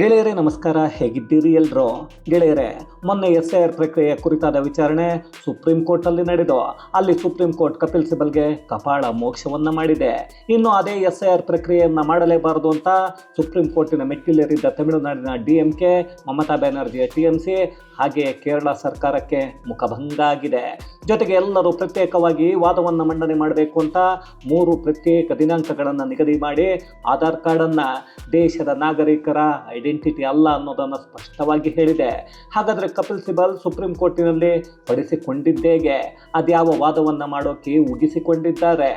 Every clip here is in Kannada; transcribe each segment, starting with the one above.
ಗೆಳೆಯರೇ, ನಮಸ್ಕಾರ. ಹೇಗಿದ್ದೀರಿ ಎಲ್ರು? ಗೆಳೆಯರೇ, ಮೊನ್ನೆ ಎಸ್ ಐ ಆರ್ ಪ್ರಕ್ರಿಯೆ ಕುರಿತಾದ ವಿಚಾರಣೆ ಸುಪ್ರೀಂ ಕೋರ್ಟಲ್ಲಿ ನಡೆದು, ಅಲ್ಲಿ ಸುಪ್ರೀಂ ಕೋರ್ಟ್ ಕಪಿಲ್ ಸಿಬಲ್ಗೆ ಕಪಾಳ ಮೋಕ್ಷವನ್ನ ಮಾಡಿದೆ. ಇನ್ನು ಅದೇ ಎಸ್ ಐ ಆರ್ ಪ್ರಕ್ರಿಯೆಯನ್ನ ಮಾಡಲೇಬಾರದು ಅಂತ ಸುಪ್ರೀಂ ಕೋರ್ಟಿನ ಮೆಟ್ಟಿಲೇರಿದ್ದ ತಮಿಳುನಾಡಿನ ಡಿ ಎಂ ಕೆ ಮಮತಾ ಬ್ಯಾನರ್ಜಿಯ ಟಿ ಎಂ ಸಿ ಹಾಗೆಯೇ ಕೇರಳ ಸರ್ಕಾರಕ್ಕೆ ಮುಖಭಂಗ ಆಗಿದೆ. ಜೊತೆಗೆ ಎಲ್ಲರೂ ಪ್ರತ್ಯೇಕವಾಗಿ ವಾದವನ್ನು ಮಂಡನೆ ಮಾಡಬೇಕು ಅಂತ ಮೂರು ಪ್ರತ್ಯೇಕ ದಿನಾಂಕಗಳನ್ನು ನಿಗದಿ ಮಾಡಿ ಆಧಾರ್ ಕಾರ್ಡನ್ನು ದೇಶದ ನಾಗರಿಕರ ಐಡೆಂಟಿಟಿ ಅಲ್ಲ ಅನ್ನೋದನ್ನು ಸ್ಪಷ್ಟವಾಗಿ ಹೇಳಿದೆ. ಹಾಗಾದರೆ ಕಪಿಲ್ ಸಿಬಲ್ ಸುಪ್ರೀಂ ಕೋರ್ಟಿನಲ್ಲಿ ಪಡಿಸಿಕೊಂಡಿದ್ದೇಗೆ ಅದ್ಯಾವ ವಾದವನ್ನು ಮಾಡೋಕೆ ಉಗಿಸಿಕೊಂಡಿದ್ದಾರೆ?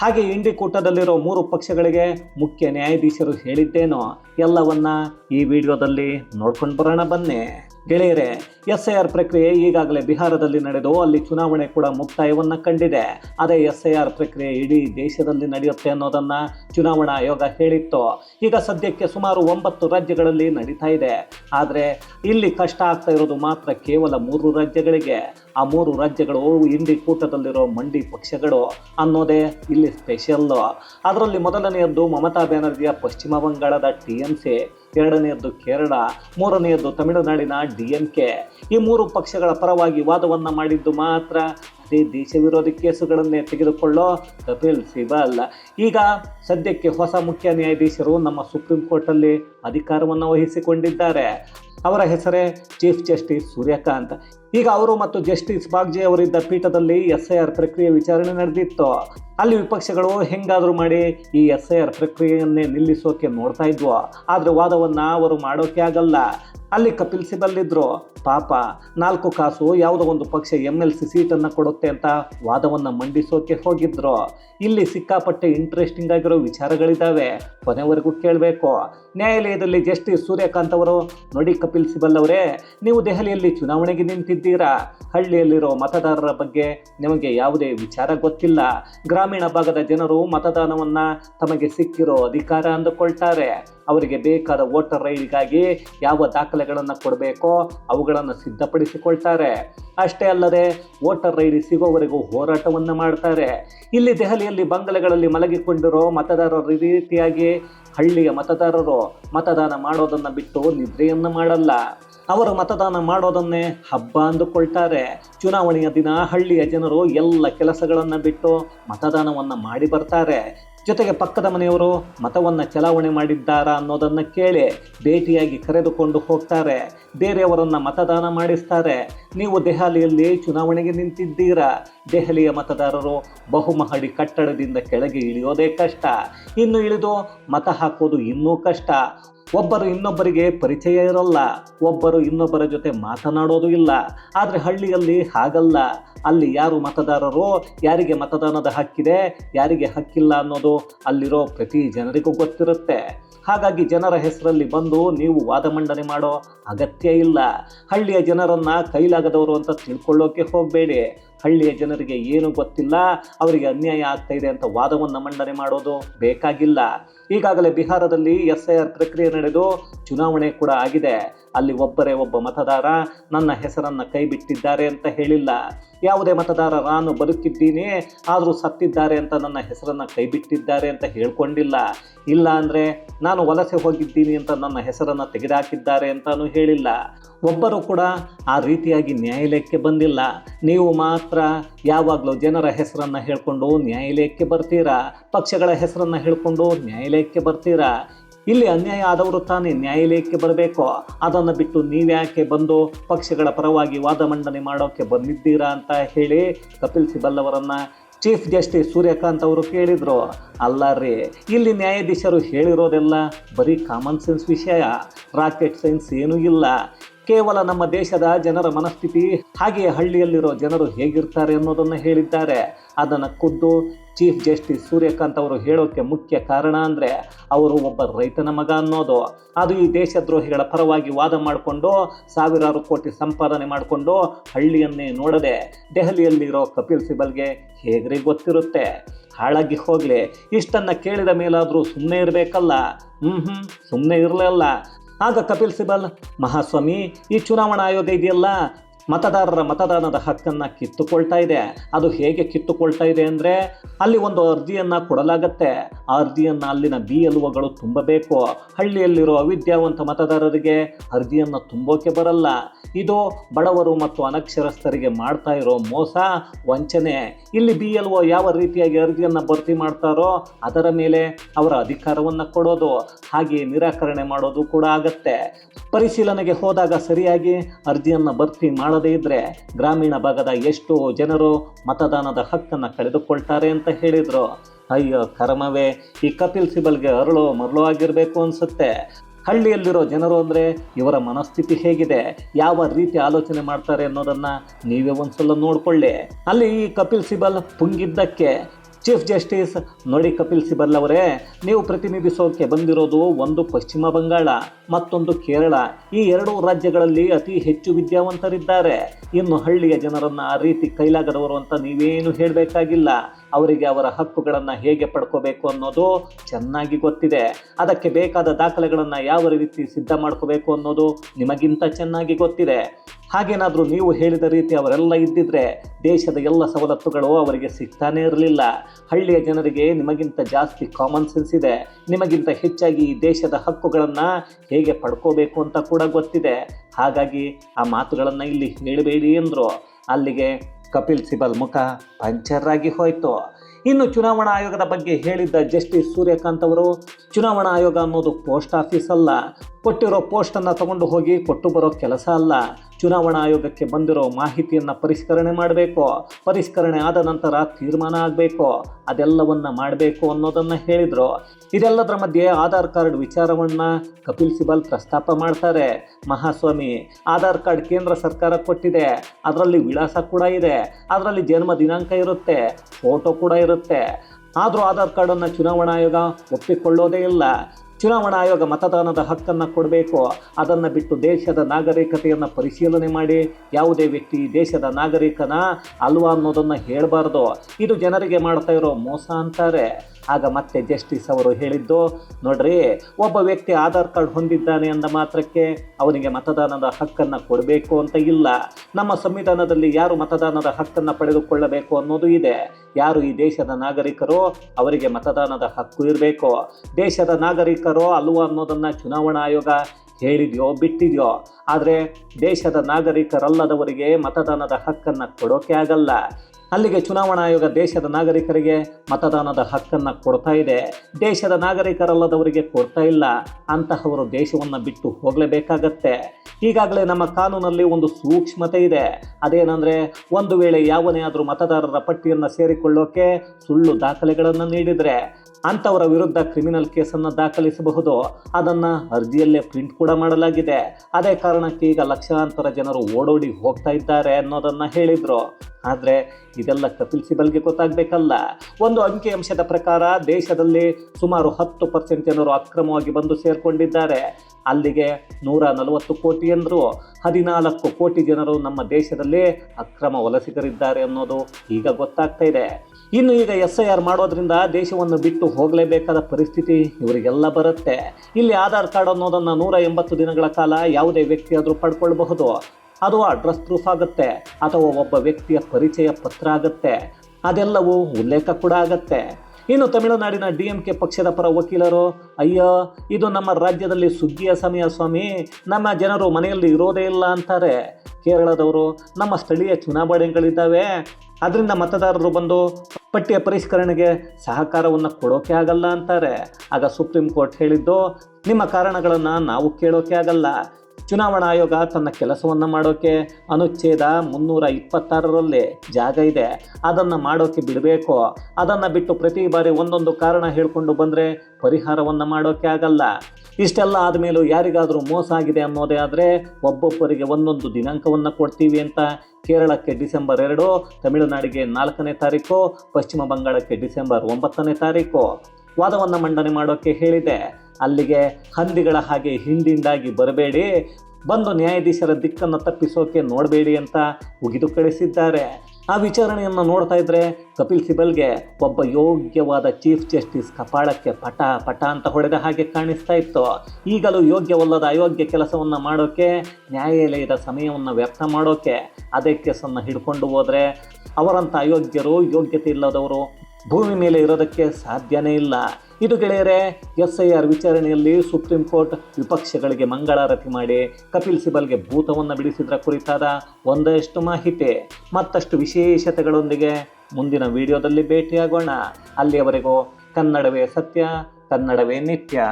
ಹಾಗೆ ಇಂಡಿ ಕೂಟದಲ್ಲಿರೋ ಮೂರು ಪಕ್ಷಗಳಿಗೆ ಮುಖ್ಯ ನ್ಯಾಯಾಧೀಶರು ಹೇಳಿದ್ದೇನೋ, ಎಲ್ಲವನ್ನ ಈ ವಿಡಿಯೋದಲ್ಲಿ ನೋಡ್ಕೊಂಡು ಬರೋಣ ಬನ್ನಿ. ಗೆಳೆಯರೇ ಎಸ್ ಐ ಆರ್ ಪ್ರಕ್ರಿಯೆ ಈಗಾಗಲೇ ಬಿಹಾರದಲ್ಲಿ ನಡೆದು ಅಲ್ಲಿ ಚುನಾವಣೆ ಕೂಡ ಮುಕ್ತಾಯವನ್ನ ಕಂಡಿದೆ. ಅದೇ ಎಸ್ ಐ ಆರ್ ಪ್ರಕ್ರಿಯೆ ಇಡೀ ದೇಶದಲ್ಲಿ ನಡೆಯುತ್ತೆ ಅನ್ನೋದನ್ನ ಚುನಾವಣಾ ಆಯೋಗ ಹೇಳಿತ್ತು. ಈಗ ಸದ್ಯಕ್ಕೆ ಸುಮಾರು ಒಂಬತ್ತು ರಾಜ್ಯಗಳಲ್ಲಿ ನಡೀತಾ ಇದೆ. ಆದರೆ ಇಲ್ಲಿ ಕಷ್ಟ ಆಗ್ತಾ ಇರೋದು ಮಾತ್ರ ಕೇವಲ ಮೂರು ರಾಜ್ಯಗಳಿಗೆ. ಆ ಮೂರು ರಾಜ್ಯಗಳು ಹಿಂದಿ ಕೂಟದಲ್ಲಿರೋ ಮಂಡಿ ಪಕ್ಷಗಳು ಅನ್ನೋದೇ ಇಲ್ಲಿ ಸ್ಪೆಷಲ್ಲು ಅದರಲ್ಲಿ ಮೊದಲನೆಯದ್ದು ಮಮತಾ ಬ್ಯಾನರ್ಜಿಯ ಪಶ್ಚಿಮ ಬಂಗಾಳದ ಟಿ ಎಂ ಸಿ, ಎರಡನೆಯದ್ದು ಕೇರಳ, ಮೂರನೆಯದ್ದು ತಮಿಳುನಾಡಿನ ಡಿ ಕೆ ಈ ಮೂರು ಪಕ್ಷಗಳ ಪರವಾಗಿ ವಾದವನ್ನು ಮಾಡಿದ್ದು ಮಾತ್ರ ಅದೇ ದೇಶ ವಿರೋಧಿ ಕೇಸುಗಳನ್ನೇ ತೆಗೆದುಕೊಳ್ಳೋ ಕಪಿಲ್ ಸಿಬಲ್ ಈಗ ಸದ್ಯಕ್ಕೆ ಹೊಸ ಮುಖ್ಯ ನ್ಯಾಯಾಧೀಶರು ನಮ್ಮ ಸುಪ್ರೀಂ ಕೋರ್ಟಲ್ಲಿ ಅಧಿಕಾರವನ್ನು ವಹಿಸಿಕೊಂಡಿದ್ದಾರೆ. ಅವರ ಹೆಸರೇ ಚೀಫ್ ಜಸ್ಟಿಸ್ ಸೂರ್ಯಕಾಂತ್. ಈಗ ಅವರು ಮತ್ತು ಜಸ್ಟಿಸ್ ಬಾಗ್ಜಿ ಅವರಿದ್ದ ಪೀಠದಲ್ಲಿ ಎಸ್ ಐ ಆರ್ ಪ್ರಕ್ರಿಯೆ ವಿಚಾರಣೆ ನಡೆದಿತ್ತು. ಅಲ್ಲಿ ವಿಪಕ್ಷಗಳು ಹೆಂಗಾದರೂ ಮಾಡಿ ಈ ಎಸ್ ಐ ಆರ್ ಪ್ರಕ್ರಿಯೆಯನ್ನೇ ನಿಲ್ಲಿಸೋಕೆ ನೋಡ್ತಾ ಇದ್ವು. ಆದರೆ ವಾದವನ್ನು ಅವರು ಮಾಡೋಕೆ ಆಗಲ್ಲ. ಅಲ್ಲಿ ಕಪಿಲ್ ಸಿಬಲ್ ಇದ್ರು ಪಾಪ, ನಾಲ್ಕು ಕಾಸು ಯಾವುದೋ ಒಂದು ಪಕ್ಷ ಎಂ ಎಲ್ ಸಿ ಸೀಟನ್ನು ಕೊಡುತ್ತೆ ಅಂತ ವಾದವನ್ನು ಮಂಡಿಸೋಕೆ ಹೋಗಿದ್ರು. ಇಲ್ಲಿ ಸಿಕ್ಕಾಪಟ್ಟೆ ಇಂಟ್ರೆಸ್ಟಿಂಗ್ ಆಗಿರೋ ವಿಚಾರಗಳಿದ್ದಾವೆ ಕೊನೆವರೆಗೂ ಕೇಳಬೇಕು. ನ್ಯಾಯಾಲಯದಲ್ಲಿ ಜಸ್ಟಿಸ್ ಸೂರ್ಯಕಾಂತ್ ಅವರು, ನೋಡಿ ಕಪಿಲ್ ಸಿಬಲ್ ಅವರೇ, ನೀವು ದೆಹಲಿಯಲ್ಲಿ ಚುನಾವಣೆಗೆ ನಿಂತಿದ್ದೀರಾ ಹಳ್ಳಿಯಲ್ಲಿರೋ ಮತದಾರರ ಬಗ್ಗೆ ನಿಮಗೆ ಯಾವುದೇ ವಿಚಾರ ಗೊತ್ತಿಲ್ಲ. ಗ್ರಾಮೀಣ ಭಾಗದ ಜನರು ಮತದಾನವನ್ನ ತಮಗೆ ಸಿಕ್ಕಿರೋ ಅಧಿಕಾರ ಅಂದುಕೊಳ್ತಾರೆ. ಅವರಿಗೆ ಬೇಕಾದ ವೋಟರ್ ಐಡಿಗಾಗಿ ಯಾವ ದಾಖಲೆಗಳನ್ನು ಕೊಡಬೇಕೋ ಅವುಗಳನ್ನು ಸಿದ್ಧಪಡಿಸಿಕೊಳ್ತಾರೆ. ಅಷ್ಟೇ ಅಲ್ಲದೆ ವೋಟರ್ ಐಡಿ ಸಿಗೋವರೆಗೂ ಹೋರಾಟವನ್ನು ಮಾಡ್ತಾರೆ. ಇಲ್ಲಿ ದೆಹಲಿಯಲ್ಲಿ ಬಂಗಲೆಗಳಲ್ಲಿ ಮಲಗಿಕೊಂಡಿರೋ ಮತದಾರರ ರೀತಿಯಾಗಿ ಹಳ್ಳಿಯ ಮತದಾರರು ಮತದಾನ ಮಾಡೋದನ್ನು ಬಿಟ್ಟು ನಿದ್ರೆಯನ್ನು ಮಾಡಲ್ಲ. ಅವರು ಮತದಾನ ಮಾಡೋದನ್ನೇ ಹಬ್ಬ ಅಂದುಕೊಳ್ತಾರೆ. ಚುನಾವಣೆಯ ದಿನ ಹಳ್ಳಿಯ ಜನರು ಎಲ್ಲ ಕೆಲಸಗಳನ್ನು ಬಿಟ್ಟು ಮತದಾನವನ್ನು ಮಾಡಿ ಬರ್ತಾರೆ. ಜೊತೆಗೆ ಪಕ್ಕದ ಮನೆಯವರು ಮತವನ್ನು ಚಲಾವಣೆ ಮಾಡಿದ್ದಾರಾ ಅನ್ನೋದನ್ನು ಕೇಳಿ ಭೇಟಿಯಾಗಿ ಕರೆದುಕೊಂಡು ಹೋಗ್ತಾರೆ. ಬೇರೆಯವರನ್ನು ಮತದಾನ ಮಾಡಿಸ್ತಾರೆ. ನೀವು ದೆಹಲಿಯಲ್ಲಿ ಚುನಾವಣೆಗೆ ನಿಂತಿದ್ದೀರಾ? ದೆಹಲಿಯ ಮತದಾರರು ಬಹುಮಹಡಿ ಕಟ್ಟಡದಿಂದ ಕೆಳಗೆ ಇಳಿಯೋದೇ ಕಷ್ಟ. ಇನ್ನು ಇಳಿದು ಮತ ಹಾಕೋದು ಇನ್ನೂ ಕಷ್ಟ. ಒಬ್ಬರು ಇನ್ನೊಬ್ಬರಿಗೆ ಪರಿಚಯ ಇರಲ್ಲ, ಒಬ್ಬರು ಇನ್ನೊಬ್ಬರ ಜೊತೆ ಮಾತನಾಡೋದು ಇಲ್ಲ. ಆದರೆ ಹಳ್ಳಿಯಲ್ಲಿ ಹಾಗಲ್ಲ. ಅಲ್ಲಿ ಯಾರು ಮತದಾರರು, ಯಾರಿಗೆ ಮತದಾನದ ಹಕ್ಕಿದೆ, ಯಾರಿಗೆ ಹಕ್ಕಿಲ್ಲ ಅನ್ನೋದು ಅಲ್ಲಿರೋ ಪ್ರತಿ ಜನರಿಗೂ ಗೊತ್ತಿರುತ್ತೆ. ಹಾಗಾಗಿ ಜನರ ಹೆಸರಲ್ಲಿ ಬಂದು ನೀವು ವಾದ ಮಂಡನೆ ಮಾಡೋ ಅಗತ್ಯ ಇಲ್ಲ. ಹಳ್ಳಿಯ ಜನರನ್ನು ಕೈಲಾಗದವರು ಅಂತ ತಿಳ್ಕೊಳ್ಳೋಕೆ ಹೋಗಬೇಡಿ. ಹಳ್ಳಿಯ ಜನರಿಗೆ ಏನು ಗೊತ್ತಿಲ್ಲ, ಅವರಿಗೆ ಅನ್ಯಾಯ ಆಗ್ತಾ ಅಂತ ವಾದವನ್ನು ಮಂಡನೆ ಮಾಡೋದು ಬೇಕಾಗಿಲ್ಲ. ಈಗಾಗಲೇ ಬಿಹಾರದಲ್ಲಿ ಎಸ್ ಪ್ರಕ್ರಿಯೆ ನಡೆದು ಚುನಾವಣೆ ಕೂಡ ಆಗಿದೆ. ಅಲ್ಲಿ ಒಬ್ಬರೇ ಒಬ್ಬ ಮತದಾರ ನನ್ನ ಹೆಸರನ್ನು ಕೈ ಬಿಟ್ಟಿದ್ದಾರೆ ಅಂತ ಹೇಳಿಲ್ಲ. ಯಾವುದೇ ಮತದಾರ ನಾನು ಬದುಕಿದ್ದೀನಿ, ಆದರೂ ಸತ್ತಿದ್ದಾರೆ ಅಂತ ನನ್ನ ಹೆಸರನ್ನು ಕೈ ಬಿಟ್ಟಿದ್ದಾರೆ ಅಂತ ಹೇಳ್ಕೊಂಡಿಲ್ಲ. ಇಲ್ಲ ಅಂದರೆ ನಾನು ವಲಸೆ ಹೋಗಿದ್ದೀನಿ ಅಂತ ನನ್ನ ಹೆಸರನ್ನು ತೆಗೆದುಹಾಕಿದ್ದಾರೆ ಅಂತಲೂ ಹೇಳಿಲ್ಲ. ಒಬ್ಬರು ಕೂಡ ಆ ರೀತಿಯಾಗಿ ನ್ಯಾಯಾಲಯಕ್ಕೆ ಬಂದಿಲ್ಲ. ನೀವು ಮಾತ್ರ ಯಾವಾಗಲೂ ಜನರ ಹೆಸರನ್ನು ಹೇಳ್ಕೊಂಡು ನ್ಯಾಯಾಲಯಕ್ಕೆ ಬರ್ತೀರಾ? ಪಕ್ಷಗಳ ಹೆಸರನ್ನು ಹೇಳ್ಕೊಂಡು ನ್ಯಾಯಾಲಯಕ್ಕೆ ಬರ್ತೀರಾ? ಇಲ್ಲಿ ಅನ್ಯಾಯ ಆದವರು ತಾನೇ ನ್ಯಾಯಾಲಯಕ್ಕೆ ಬರಬೇಕು? ಅದನ್ನು ಬಿಟ್ಟು ನೀವ್ಯಾಕೆ ಬಂದು ಪಕ್ಷಗಳ ಪರವಾಗಿ ವಾದ ಮಂಡನೆ ಮಾಡೋಕ್ಕೆ ಬಂದಿದ್ದೀರಾ ಅಂತ ಹೇಳಿ ಕಪಿಲ್ ಸಿಬಲ್ ಅವರನ್ನು ಚೀಫ್ ಜಸ್ಟಿಸ್ ಸೂರ್ಯಕಾಂತ್ ಅವರು ಕೇಳಿದರು. ಅಲ್ಲ ರೀ, ಇಲ್ಲಿ ನ್ಯಾಯಾಧೀಶರು ಹೇಳಿರೋದೆಲ್ಲ ಬರೀ ಕಾಮನ್ ಸೆನ್ಸ್ ವಿಷಯ. ರಾಕೆಟ್ ಸೈನ್ಸ್ ಏನೂ ಇಲ್ಲ. ಕೇವಲ ನಮ್ಮ ದೇಶದ ಜನರ ಮನಸ್ಥಿತಿ, ಹಾಗೆಯೇ ಹಳ್ಳಿಯಲ್ಲಿರೋ ಜನರು ಹೇಗಿರ್ತಾರೆ ಅನ್ನೋದನ್ನು ಹೇಳಿದ್ದಾರೆ. ಅದನ್ನು ಖುದ್ದು ಚೀಫ್ ಜಸ್ಟಿಸ್ ಸೂರ್ಯಕಾಂತ್ ಅವರು ಹೇಳೋಕ್ಕೆ ಮುಖ್ಯ ಕಾರಣ ಅಂದರೆ ಅವರು ಒಬ್ಬ ರೈತನ ಮಗ ಅನ್ನೋದು. ಅದು ಈ ದೇಶದ್ರೋಹಿಗಳ ಪರವಾಗಿ ವಾದ ಮಾಡಿಕೊಂಡು, ಸಾವಿರಾರು ಕೋಟಿ ಸಂಪಾದನೆ ಮಾಡಿಕೊಂಡು ಹಳ್ಳಿಯನ್ನೇ ನೋಡದೆ ದೆಹಲಿಯಲ್ಲಿರೋ ಕಪಿಲ್ ಸಿಬಲ್ಗೆ ಹೇಗ್ರಿ ಗೊತ್ತಿರುತ್ತೆ? ಹಾಳಾಗಿ ಹೋಗಲಿ. ಇಷ್ಟನ್ನು ಕೇಳಿದ ಮೇಲಾದರೂ ಸುಮ್ಮನೆ ಇರಬೇಕಲ್ಲ? ಹ್ಞೂ ಹ್ಞೂ ಸುಮ್ಮನೆ ಇರಲಿಲ್ಲ ಆಗ ಕಪಿಲ್ ಸಿಬಲ್, ಮಹಾಸ್ವಾಮಿ, ಈ ಚುನಾವಣಾ ಆಯೋಗ ಇದೆಯಲ್ಲ? ಮತದಾರರ ಮತದಾನದ ಹಕ್ಕನ್ನ ಕಿತ್ತುಕೊಳ್ತಾ ಇದೆ. ಅದು ಹೇಗೆ ಕಿತ್ತುಕೊಳ್ತಾ ಇದೆ ಅಂದ್ರೆ, ಅಲ್ಲಿ ಒಂದು ಅರ್ಜಿಯನ್ನ ಕೊಡಲಾಗತ್ತೆ. ಆ ಅರ್ಜಿಯನ್ನು ಅಲ್ಲಿನ ಬಿ ಎಲ್ ಒಗಳು ತುಂಬಬೇಕು. ಹಳ್ಳಿಯಲ್ಲಿರೋ ಅವಿದ್ಯಾವಂತ ಮತದಾರರಿಗೆ ಅರ್ಜಿಯನ್ನ ತುಂಬೋಕೆ ಬರಲ್ಲ. ಇದು ಬಡವರು ಮತ್ತು ಅನಕ್ಷರಸ್ಥರಿಗೆ ಮಾಡ್ತಾ ಇರೋ ಮೋಸ, ವಂಚನೆ. ಇಲ್ಲಿ ಬಿ ಎಲ್ಒ ಯಾವ ರೀತಿಯಾಗಿ ಅರ್ಜಿಯನ್ನು ಭರ್ತಿ ಮಾಡ್ತಾರೋ, ಅದರ ಮೇಲೆ ಅವರ ಅಧಿಕಾರವನ್ನು ಕೊಡೋದು. ಹಾಗೆ ನಿರಾಕರಣೆ ಮಾಡೋದು ಕೂಡ ಆಗತ್ತೆ. ಪರಿಶೀಲನೆಗೆ ಹೋದಾಗ ಸರಿಯಾಗಿ ಅರ್ಜಿಯನ್ನು ಭರ್ತಿ ಮಾಡದೇ ಇದ್ದರೆ ಗ್ರಾಮೀಣ ಭಾಗದ ಎಷ್ಟೋ ಜನರು ಮತದಾನದ ಹಕ್ಕನ್ನು ಕಳೆದುಕೊಳ್ತಾರೆ ಅಂತ ಹೇಳಿದರು. ಅಯ್ಯೋ, ಕರ್ಮವೇ, ಈ ಕಪಿಲ್ ಸಿಬಲ್ಗೆ ಅರಳು ಮರಳು ಆಗಿರಬೇಕು ಅನಿಸುತ್ತೆ. ಹಳ್ಳಿಯಲ್ಲಿರೋ ಜನರು ಅಂದರೆ ಇವರ ಮನಸ್ಥಿತಿ ಹೇಗಿದೆ, ಯಾವ ರೀತಿ ಆಲೋಚನೆ ಮಾಡ್ತಾರೆ ಅನ್ನೋದನ್ನು ನೀವೇ ಒಂದ್ಸಲ ನೋಡಿಕೊಳ್ಳಿ. ಅಲ್ಲಿ ಈ ಕಪಿಲ್ ಸಿಬಲ್ ಪುಂಗಿದ್ದಕ್ಕೆ ಚೀಫ್ ಜಸ್ಟಿಸ್ ನೋಡಿ ಕಪಿಲ್ ಸಿಬಲ್ ಅವರೇ ನೀವು ಪ್ರತಿನಿಧಿಸೋಕೆ ಬಂದಿರೋದು ಒಂದು ಪಶ್ಚಿಮ ಬಂಗಾಳ, ಮತ್ತೊಂದು ಕೇರಳ. ಈ ಎರಡೂ ರಾಜ್ಯಗಳಲ್ಲಿ ಅತಿ ಹೆಚ್ಚು ವಿದ್ಯಾವಂತರಿದ್ದಾರೆ. ಇನ್ನು ಹಳ್ಳಿಯ ಜನರನ್ನು ಆ ರೀತಿ ಕೈಲಾಗದವರು ಅಂತ ನೀವೇನು ಹೇಳಬೇಕಾಗಿಲ್ಲ. ಅವರಿಗೆ ಅವರ ಹಕ್ಕುಗಳನ್ನು ಹೇಗೆ ಪಡ್ಕೋಬೇಕು ಅನ್ನೋದು ಚೆನ್ನಾಗಿ ಗೊತ್ತಿದೆ. ಅದಕ್ಕೆ ಬೇಕಾದ ದಾಖಲೆಗಳನ್ನು ಯಾವ ರೀತಿ ಸಿದ್ಧ ಮಾಡ್ಕೋಬೇಕು ಅನ್ನೋದು ನಿಮಗಿಂತ ಚೆನ್ನಾಗಿ ಗೊತ್ತಿದೆ. ಹಾಗೇನಾದರೂ ನೀವು ಹೇಳಿದ ರೀತಿ ಅವರೆಲ್ಲ ಇದ್ದಿದ್ರೆ ದೇಶದ ಎಲ್ಲ ಸವಲತ್ತುಗಳು ಅವರಿಗೆ ಸಿಗ್ತಾನೇ ಇರಲಿಲ್ಲ. ಹಳ್ಳಿಯ ಜನರಿಗೆ ನಿಮಗಿಂತ ಜಾಸ್ತಿ ಕಾಮನ್ ಸೆನ್ಸ್ ಇದೆ. ನಿಮಗಿಂತ ಹೆಚ್ಚಾಗಿ ಈ ದೇಶದ ಹಕ್ಕುಗಳನ್ನು ಹೇಗೆ ಪಡ್ಕೋಬೇಕು ಅಂತ ಕೂಡ ಗೊತ್ತಿದೆ. ಹಾಗಾಗಿ ಆ ಮಾತುಗಳನ್ನು ಇಲ್ಲಿ ಹೇಳಬೇಡಿ ಎಂದರು. ಅಲ್ಲಿಗೆ ಕಪಿಲ್ ಸಿಬಲ್ ಮುಖ ಪಂಚರ್ ಆಗಿ ಹೋಯಿತು. ಇನ್ನು ಚುನಾವಣಾ ಆಯೋಗದ ಬಗ್ಗೆ ಹೇಳಿದ್ದ ಜಸ್ಟಿಸ್ ಸೂರ್ಯಕಾಂತ್ ಅವರು, ಚುನಾವಣಾ ಆಯೋಗ ಅನ್ನೋದು ಪೋಸ್ಟ್ ಆಫೀಸ್ ಅಲ್ಲ. ಕೊಟ್ಟಿರೋ ಪೋಸ್ಟನ್ನು ತಗೊಂಡು ಹೋಗಿ ಕೊಟ್ಟು ಬರೋ ಕೆಲಸ ಅಲ್ಲ. ಚುನಾವಣಾ ಆಯೋಗಕ್ಕೆ ಬಂದಿರೋ ಮಾಹಿತಿಯನ್ನು ಪರಿಷ್ಕರಣೆ ಮಾಡಬೇಕು. ಪರಿಷ್ಕರಣೆ ಆದ ನಂತರ ತೀರ್ಮಾನ ಆಗಬೇಕು. ಅದೆಲ್ಲವನ್ನು ಮಾಡಬೇಕು ಅನ್ನೋದನ್ನು ಹೇಳಿದರು. ಇದೆಲ್ಲದರ ಮಧ್ಯೆ ಆಧಾರ್ ಕಾರ್ಡ್ ವಿಚಾರವನ್ನು ಕಪಿಲ್ ಸಿಬಲ್ ಪ್ರಸ್ತಾಪ ಮಾಡ್ತಾರೆ. ಮಹಾಸ್ವಾಮಿ, ಆಧಾರ್ ಕಾರ್ಡ್ ಕೇಂದ್ರ ಸರ್ಕಾರ ಕೊಟ್ಟಿದೆ. ಅದರಲ್ಲಿ ವಿಳಾಸ ಕೂಡ ಇದೆ. ಅದರಲ್ಲಿ ಜನ್ಮ ದಿನಾಂಕ ಇರುತ್ತೆ. ಫೋಟೋ ಕೂಡ ಇರುತ್ತೆ. ಆದರೂ ಆಧಾರ್ ಕಾರ್ಡನ್ನು ಚುನಾವಣಾ ಆಯೋಗ ಒಪ್ಪಿಕೊಳ್ಳೋದೇ ಇಲ್ಲ. ಚುನಾವಣಾ ಆಯೋಗ ಮತದಾನದ ಹಕ್ಕನ್ನು ಕೊಡಬೇಕು, ಅದನ್ನು ಬಿಟ್ಟು ದೇಶದ ನಾಗರಿಕತೆಯನ್ನು ಪರಿಶೀಲನೆ ಮಾಡಿ, ಯಾವುದೇ ವ್ಯಕ್ತಿ ದೇಶದ ನಾಗರಿಕನ ಅಲ್ವಾ ಅನ್ನೋದನ್ನು ಹೇಳಬಾರ್ದು. ಇದು ಜನರಿಗೆ ಮಾಡ್ತಾ ಇರೋ ಮೋಸ ಅಂತಾರೆ. ಆಗ ಮತ್ತೆ ಜಸ್ಟಿಸ್ ಅವರು ಹೇಳಿದ್ದು, ನೋಡ್ರಿ, ಒಬ್ಬ ವ್ಯಕ್ತಿ ಆಧಾರ್ ಕಾರ್ಡ್ ಹೊಂದಿದ್ದಾನೆ ಅಂದ ಮಾತ್ರಕ್ಕೆ ಅವನಿಗೆ ಮತದಾನದ ಹಕ್ಕನ್ನು ಕೊಡಬೇಕು ಅಂತ ಇಲ್ಲ. ನಮ್ಮ ಸಂವಿಧಾನದಲ್ಲಿ ಯಾರು ಮತದಾನದ ಹಕ್ಕನ್ನು ಪಡೆದುಕೊಳ್ಳಬೇಕು ಅನ್ನೋದು ಇದೆ. ಯಾರು ಈ ದೇಶದ ನಾಗರಿಕರು ಅವರಿಗೆ ಮತದಾನದ ಹಕ್ಕು ಇರಬೇಕು. ದೇಶದ ನಾಗರಿಕರೋ ಅಲ್ವೋ ಅನ್ನೋದನ್ನು ಚುನಾವಣಾ ಆಯೋಗ ಹೇಳಿದೆಯೋ, ಬಿಟ್ಟಿದೆಯೋ? ಆದರೆ ದೇಶದ ನಾಗರಿಕರಲ್ಲದವರಿಗೆ ಮತದಾನದ ಹಕ್ಕನ್ನು ಕೊಡೋಕೆ ಆಗಲ್ಲ. ಅಲ್ಲಿಗೆ ಚುನಾವಣಾ ಆಯೋಗ ದೇಶದ ನಾಗರಿಕರಿಗೆ ಮತದಾನದ ಹಕ್ಕನ್ನು ಕೊಡ್ತಾ ಇದೆ. ದೇಶದ ನಾಗರಿಕರಲ್ಲದವರಿಗೆ ಕೊಡ್ತಾ ಇಲ್ಲ. ಅಂತಹವರು ದೇಶವನ್ನು ಬಿಟ್ಟು ಹೋಗಲೇಬೇಕಾಗತ್ತೆ. ಈಗಾಗಲೇ ನಮ್ಮ ಕಾನೂನಲ್ಲಿ ಒಂದು ಸೂಕ್ಷ್ಮತೆ ಇದೆ. ಅದೇನೆಂದರೆ, ಒಂದು ವೇಳೆ ಯಾವನೇ ಆದರೂ ಮತದಾರರ ಪಟ್ಟಿಯನ್ನು ಸೇರಿಕೊಳ್ಳೋಕೆ ಸುಳ್ಳು ದಾಖಲೆಗಳನ್ನು ನೀಡಿದರೆ ಅಂಥವರ ವಿರುದ್ಧ ಕ್ರಿಮಿನಲ್ ಕೇಸನ್ನು ದಾಖಲಿಸಬಹುದು ಅದನ್ನು ಅರ್ಜಿಯಲ್ಲೇ ಪ್ರಿಂಟ್ ಕೂಡ ಮಾಡಲಾಗಿದೆ. ಅದೇ ಕಾರಣಕ್ಕೆ ಈಗ ಲಕ್ಷಾಂತರ ಜನರು ಓಡೋಡಿ ಹೋಗ್ತಾ ಇದ್ದಾರೆ ಅನ್ನೋದನ್ನು ಹೇಳಿದರು. ಆದರೆ ಇದೆಲ್ಲ ಕಪಿಲ್ ಸಿಬಲ್ಗೆ ಗೊತ್ತಾಗಬೇಕಲ್ಲ. ಒಂದು ಅಂಕಿಅಂಶದ ಪ್ರಕಾರ ದೇಶದಲ್ಲಿ ಸುಮಾರು ಹತ್ತು ಪರ್ಸೆಂಟ್ ಜನರು ಅಕ್ರಮವಾಗಿ ಬಂದು ಸೇರಿಕೊಂಡಿದ್ದಾರೆ. ಅಲ್ಲಿಗೆ ನೂರ ನಲವತ್ತು ಕೋಟಿ ಎಂದರು ಹದಿನಾಲ್ಕು ಕೋಟಿ ಜನರು ನಮ್ಮ ದೇಶದಲ್ಲಿ ಅಕ್ರಮ ವಲಸಿಗರಿದ್ದಾರೆ ಅನ್ನೋದು ಈಗ ಗೊತ್ತಾಗ್ತಾ ಇದೆ. ಇನ್ನು ಈಗ ಎಸ್ ಐ ಆರ್ ಮಾಡೋದ್ರಿಂದ ದೇಶವನ್ನು ಬಿಟ್ಟು ಹೋಗಲೇಬೇಕಾದ ಪರಿಸ್ಥಿತಿ ಇವರಿಗೆಲ್ಲ ಬರುತ್ತೆ. ಇಲ್ಲಿ ಆಧಾರ್ ಕಾರ್ಡ್ ಅನ್ನೋದನ್ನು ನೂರ ಎಂಬತ್ತು ದಿನಗಳ ಕಾಲ ಯಾವುದೇ ವ್ಯಕ್ತಿ ಆದರೂ ಪಡ್ಕೊಳ್ಬಹುದು. ಅದು ಅಡ್ರೆಸ್ ಪ್ರೂಫ್ ಆಗುತ್ತೆ, ಅಥವಾ ಒಬ್ಬ ವ್ಯಕ್ತಿಯ ಪರಿಚಯ ಪತ್ರ ಆಗುತ್ತೆ. ಅದೆಲ್ಲವೂ ಉಲ್ಲೇಖ ಕೂಡ ಆಗತ್ತೆ. ಇನ್ನು ತಮಿಳುನಾಡಿನ ಡಿ ಎಂ ಕೆ ಪಕ್ಷದ ಪರ ವಕೀಲರು, ಅಯ್ಯೋ, ಇದು ನಮ್ಮ ರಾಜ್ಯದಲ್ಲಿ ಸುಗ್ಗಿಯ ಸಮಯ ಸ್ವಾಮಿ, ನಮ್ಮ ಜನರು ಮನೆಯಲ್ಲಿ ಇರೋದೇ ಇಲ್ಲ ಅಂತಾರೆ. ಕೇರಳದವರು ನಮ್ಮ ಸ್ಥಳೀಯ ಚುನಾವಣೆಗಳಿದ್ದಾವೆ. ಅದರಿಂದ ಮತದಾರರು ಬಂದು ಪಟ್ಟಿಯ ಪರಿಷ್ಕರಣೆಗೆ ಸಹಕಾರವನ್ನು ಕೊಡೋಕೆ ಆಗಲ್ಲ ಅಂತಾರೆ. ಆಗ ಸುಪ್ರೀಂ ಕೋರ್ಟ್ ಹೇಳಿದ್ದು, ನಿಮ್ಮ ಕಾರಣಗಳನ್ನು ನಾವು ಕೇಳೋಕೆ ಆಗಲ್ಲ. ಚುನಾವಣಾ ಆಯೋಗ ತನ್ನ ಕೆಲಸವನ್ನು ಮಾಡೋಕೆ ಅನುಚ್ಛೇದ ಮುನ್ನೂರ ಇಪ್ಪತ್ತಾರರಲ್ಲಿ ಜಾಗ ಇದೆ. ಅದನ್ನು ಮಾಡೋಕೆ ಬಿಡಬೇಕು. ಅದನ್ನು ಬಿಟ್ಟು ಪ್ರತಿ ಬಾರಿ ಒಂದೊಂದು ಕಾರಣ ಹೇಳಿಕೊಂಡು ಬಂದರೆ ಪರಿಹಾರವನ್ನು ಮಾಡೋಕೆ ಆಗಲ್ಲ. ಇಷ್ಟೆಲ್ಲ ಆದಮೇಲೂ ಯಾರಿಗಾದರೂ ಮೋಸ ಆಗಿದೆ ಅನ್ನೋದೇ ಆದರೆ ಒಬ್ಬೊಬ್ಬರಿಗೆ ಒಂದೊಂದು ದಿನಾಂಕವನ್ನು ಕೊಡ್ತೀವಿ ಅಂತ. ಕೇರಳಕ್ಕೆ ಡಿಸೆಂಬರ್ ಎರಡು, ತಮಿಳುನಾಡಿಗೆ ನಾಲ್ಕನೇ ತಾರೀಕು, ಪಶ್ಚಿಮ ಬಂಗಾಳಕ್ಕೆ ಡಿಸೆಂಬರ್ ಒಂಬತ್ತನೇ ತಾರೀಕು. ವಾದವನ್ನು ಮಂಡನೆ ಮಾಡೋಕ್ಕೆ ಹೇಳಿದೆ. ಅಲ್ಲಿಗೆ ಹಂದಿಗಳ ಹಾಗೆ ಹಿಂದಿಂದಾಗಿ ಬರಬೇಡಿ. ಬಂದು ನ್ಯಾಯಾಧೀಶರ ದಿಕ್ಕನ್ನು ತಪ್ಪಿಸೋಕೆ ನೋಡಬೇಡಿ ಅಂತ ಉಗಿದು ಕಳಿಸಿದ್ದಾರೆ. ಆ ವಿಚಾರಣೆಯನ್ನು ನೋಡ್ತಾ ಇದ್ರೆ ಕಪಿಲ್ ಸಿಬಲ್ಗೆ ಒಬ್ಬ ಯೋಗ್ಯವಾದ ಚೀಫ್ ಜಸ್ಟಿಸ್ ಕಪಾಳಕ್ಕೆ ಪಟ ಪಟ ಅಂತ ಹೊಡೆದ ಹಾಗೆ ಕಾಣಿಸ್ತಾ ಇತ್ತು. ಈಗಲೂ ಯೋಗ್ಯವಲ್ಲದ ಅಯೋಗ್ಯ ಕೆಲಸವನ್ನು ಮಾಡೋಕ್ಕೆ ನ್ಯಾಯಾಲಯದ ಸಮಯವನ್ನು ವ್ಯರ್ಥ ಮಾಡೋಕ್ಕೆ ಅದೇ ಕೇಸನ್ನು ಹಿಡ್ಕೊಂಡು ಹೋದರೆ ಅವರಂಥ ಅಯೋಗ್ಯರು, ಯೋಗ್ಯತೆ ಇಲ್ಲದವರು ಭೂಮಿ ಮೇಲೆ ಇರೋದಕ್ಕೆ ಸಾಧ್ಯನೇ ಇಲ್ಲ. ಇದು ಗೆಳೆಯರೆ ಎಸ್ ಐ ಆರ್ ವಿಚಾರಣೆಯಲ್ಲಿ ಸುಪ್ರೀಂ ಕೋರ್ಟ್ ವಿಪಕ್ಷಗಳಿಗೆ ಮಂಗಳಾರತಿ ಮಾಡಿ, ಕಪಿಲ್ ಸಿಬಲ್ಗೆ ಭೂತವನ್ನು ಬಿಡಿಸಿದ್ರ ಕುರಿತಾದ ಒಂದಷ್ಟು ಮಾಹಿತಿ. ಮತ್ತಷ್ಟು ವಿಶೇಷತೆಗಳೊಂದಿಗೆ ಮುಂದಿನ ವಿಡಿಯೋದಲ್ಲಿ ಭೇಟಿಯಾಗೋಣ. ಅಲ್ಲಿಯವರೆಗೂ ಕನ್ನಡವೇ ಸತ್ಯ, ಕನ್ನಡವೇ ನಿತ್ಯ.